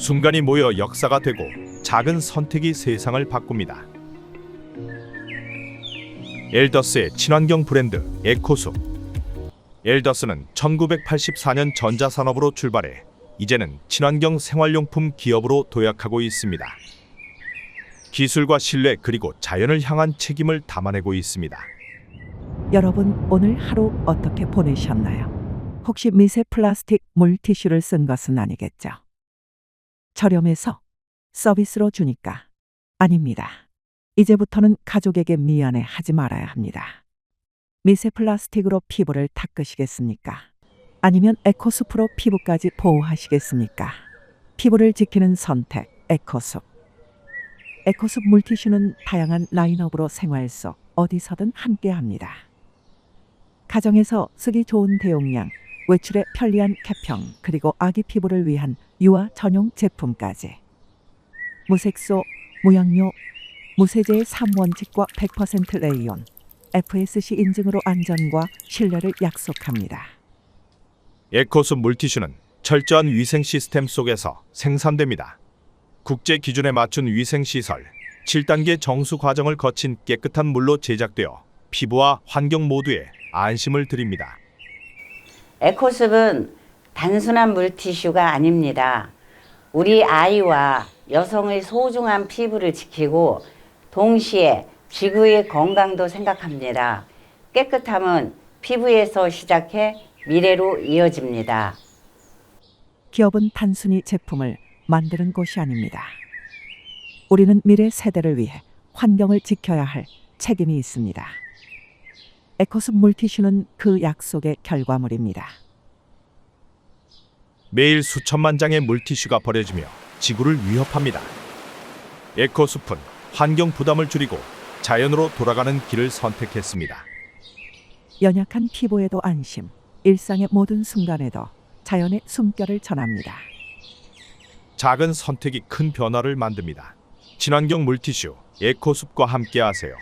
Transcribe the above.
순간이 모여 역사가 되고 작은 선택이 세상을 바꿉니다. 엘더스의 친환경 브랜드 에코숲. 엘더스는 1984년 전자산업으로 출발해 이제는 친환경 생활용품 기업으로 도약하고 있습니다. 기술과 신뢰 그리고 자연을 향한 책임을 담아내고 있습니다. 여러분 오늘 하루 어떻게 보내셨나요? 혹시 미세 플라스틱 물티슈를 쓴 것은 아니겠죠? 저렴해서 서비스로 주니까 아닙니다. 이제부터는 가족에게 미안해 하지 말아야 합니다. 미세 플라스틱으로 피부를 닦으시겠습니까? 아니면 에코숲으로 피부까지 보호하시겠습니까? 피부를 지키는 선택 에코숲. 에코숲 물티슈는 다양한 라인업으로 생활 속 어디서든 함께합니다. 가정에서 쓰기 좋은 대용량, 외출에 편리한 개평, 그리고 아기 피부를 위한 유아 전용 제품까지. 무색소, 무향료, 무세제의 3원칙과 100% 레이온, FSC 인증으로 안전과 신뢰를 약속합니다. 에코숲 물티슈는 철저한 위생 시스템 속에서 생산됩니다. 국제 기준에 맞춘 위생 시설, 7단계 정수 과정을 거친 깨끗한 물로 제작되어 피부와 환경 모두에 안심을 드립니다. 에코숲은 단순한 물티슈가 아닙니다. 우리 아이와 여성의 소중한 피부를 지키고 동시에 지구의 건강도 생각합니다. 깨끗함은 피부에서 시작해 미래로 이어집니다. 기업은 단순히 제품을 만드는 곳이 아닙니다. 우리는 미래 세대를 위해 환경을 지켜야 할 책임이 있습니다. 에코숲 물티슈는 그 약속의 결과물입니다. 매일 수천만 장의 물티슈가 버려지며 지구를 위협합니다. 에코숲은 환경 부담을 줄이고 자연으로 돌아가는 길을 선택했습니다. 연약한 피부에도 안심, 일상의 모든 순간에도 자연의 숨결을 전합니다. 작은 선택이 큰 변화를 만듭니다. 친환경 물티슈 에코숲과 함께하세요.